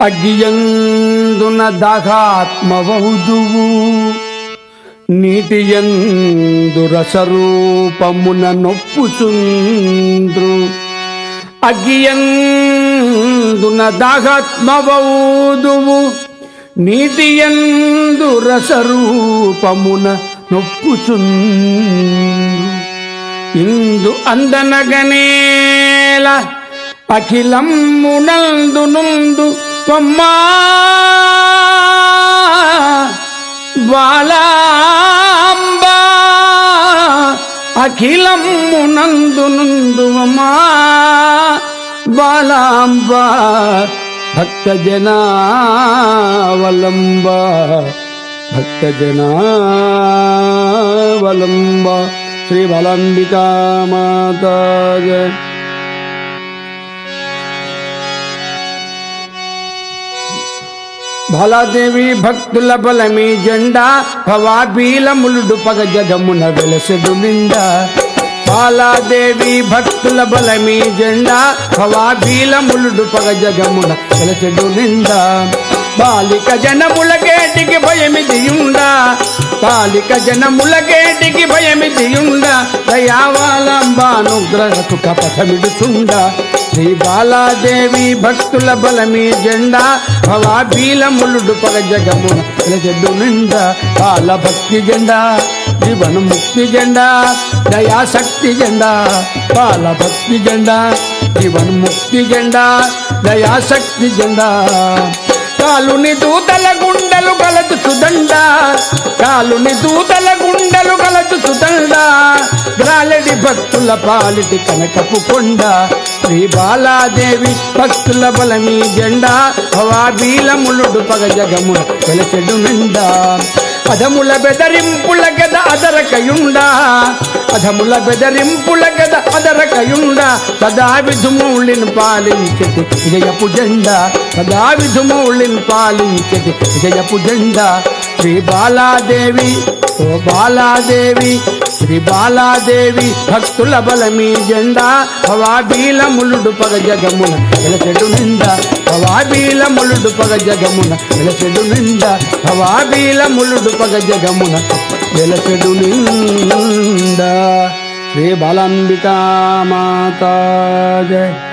అగ్గియందున దాహాత్మవౌదువు నీటియందు రసరూపమున నొప్పుచుంద్రు అగ్గియందున దాహాత్మవౌదువు నీటియందు రసరూపమున నొప్పుచుంద్రు ఇందు అందనగనేల అఖిలమ్మునందు నుండు பொம்மா வாலாம்பா அகிலம் உணர்ந்து நுந்துவமா பாலாம்பா பக்த ஜனாவலம்பா பக்த ஜனாவலம்பா ஸ்ரீ வலம்பிகா மாதாஜ. జయ భక్తుల బలమి జెండా భవాబీలములుడు పగ జగమున వెలసెడు నిండా. బాలాదేవి భక్తుల బలమి జెండా భవాబీలములుడు పగ జగమున వెలసెడు నిండా. బాలిక జనముల కేటికి భయమిదియుండా? బాలిక జనముల కేటికి భయమిదియుండా? దయావాలంబానుగ్రహ సుఖ పథమిడుచుండా శ్రీ బాలాదేవి భక్తుల బలమీ జెండా భవాబీలములుడు పగ జగమున జడ్డు నిండా. బాల భక్తి జెండా జీవన ముక్తి జెండా దయాశక్తి జెండా బాల భక్తి జెండా జీవన ముక్తి జెండా దయాశక్తి జెండా. కాలుని దూతల గుండెలు కలచు సుదండ. కాలుని దూతల గుండెలు కలచు సుదండ. గ్రాలడి భక్తుల పాలిటి కనకపు కొండ. శ్రీ బాలాదేవి భక్తుల బలమీ జెండా. భవాబీలములుడు పగ జగము వెలచెడు నిండా. పదముల బెదరింపుల గద అదరకయుండా. పదముల బెదరింపుల గద అదరకయుండా సదా విధుమౌళిని పాలించటి విజయపు జెండా సదా విధుమౌళిని పాలించటి విజయపు జెండా. శ్రీ బాలాదేవి ఓ బాలాదేవి శ్రీ బాలాదేవి భక్తుల బలమీ జెండా హవాబీలములుడు పగ జగమున వెలచెడు నిండా. హవాబీలములుడు పగ జగమున వెలచెడు నిండా. హవాబీలములుడు పగ జగమున వెలచెడు నిండా. श्री बालाम्बिका माता जय।